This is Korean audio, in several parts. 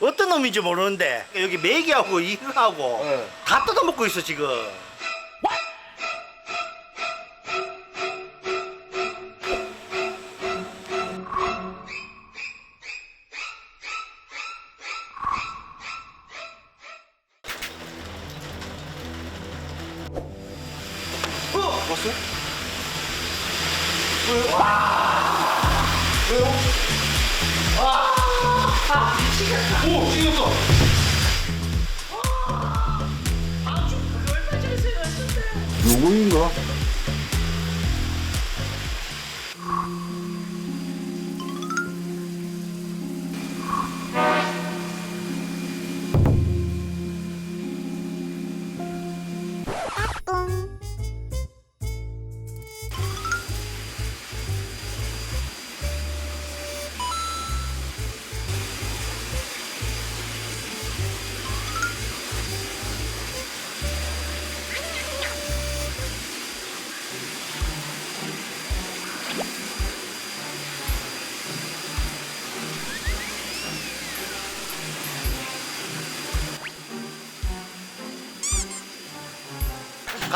어떤 놈인지 모르는데 여기 메기하고 이거하고 네. 다 뜯어먹고 있어 지금. 어? 왔어요? 왜요? 왜요? 오, 찢었어. 요거인가?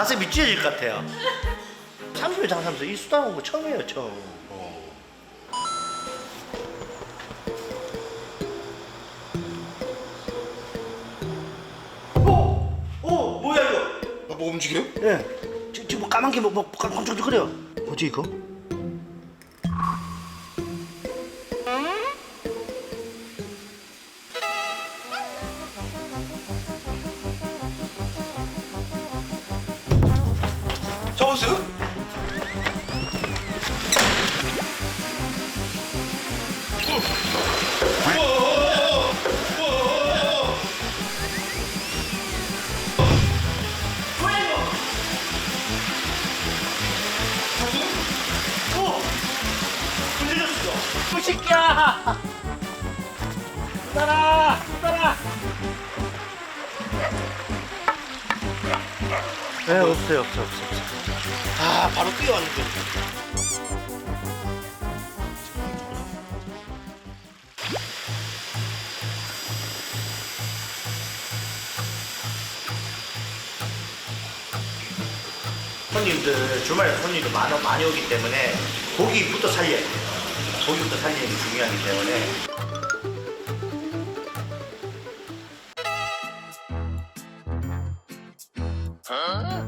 가슴이 찢어질 것 같아요. 30년 장사하면서 이 수다 온거 처음이에요 처음. 오! 오! 뭐야 이거? 아, 뭐 움직여요? 예. 지금, 지금 뭐 까만 게 뭐, 뭐 깜짝깜짝 거려. 뭐지 이거? 새끼야! 따라! 따라! 네, 없어요, 없어, 없어, 없 어. 아, 바로 뛰어왔는데. 손님들 주말에 손님도 많이, 많이 오기 때문에 고기부터 살려야 돼요. 고기부터 살리는 게 중요하기 때문에 대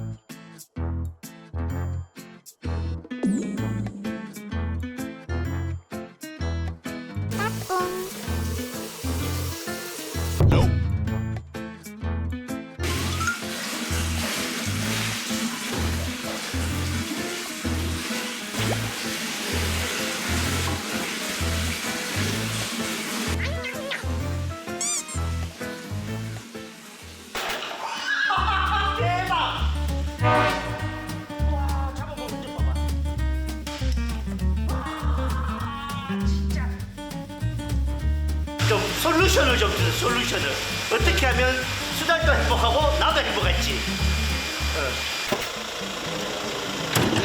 좀 솔루션을 좀 주세요, 솔루션을. 어떻게 하면 수달도 행복하고 나도 행복할지.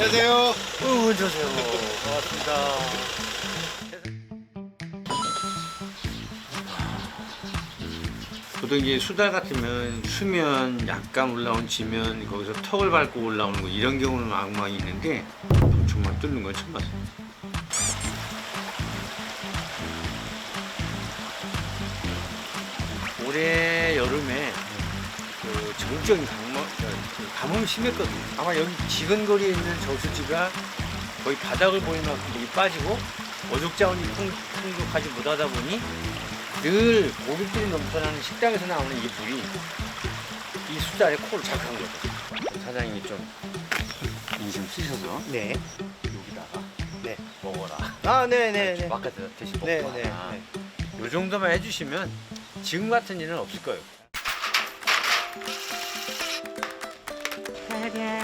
안녕하세요. 어, 안녕하세요. 반갑습니다. 보통 이제 수달 같으면 수면 약간 올라온 지면 거기서 턱을 밟고 올라오는 거 이런 경우는 악망이 있는데 정말 뚫는 건 처음 봤어요. 올해 여름에 그 가뭄, 그 가뭄이 심했거든요. 아마 여기 지근거리에 있는 저수지가 거의 바닥을 보이는 만큼 물이 빠지고 어족 자원이 풍- 풍족하지 못하다 보니 늘 고객들이 넘쳐나는 식당에서 나오는 이 물이 이 숫자에 코를 자극한 거죠. 사장님이 좀 인심 쓰셔서 네. 여기다가 네. 먹어라. 아, 네 네네. 바깥에서 대신 먹고 네, 하나. 네, 네. 요 정도만 해주시면 지금 같은 일은 없을 거예요. 예쁘게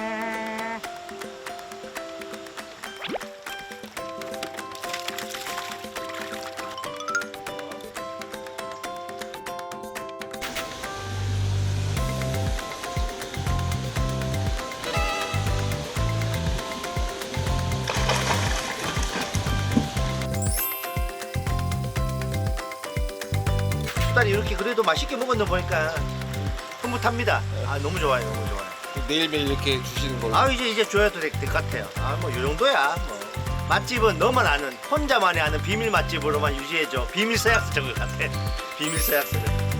딸이 이렇게 그래도 맛있게 먹었나 보니까 흐뭇합니다. 아 너무 좋아요, 너무 좋아요. 매일매일 이렇게 주시는 걸로. 아 이제 이제 줘야 될 것 같아요. 아 뭐 이 정도야. 뭐. 맛집은 너만 아는 혼자만이 아는 비밀 맛집으로만 유지해줘. 비밀 서약서 적을 같아. 비밀 서약서를.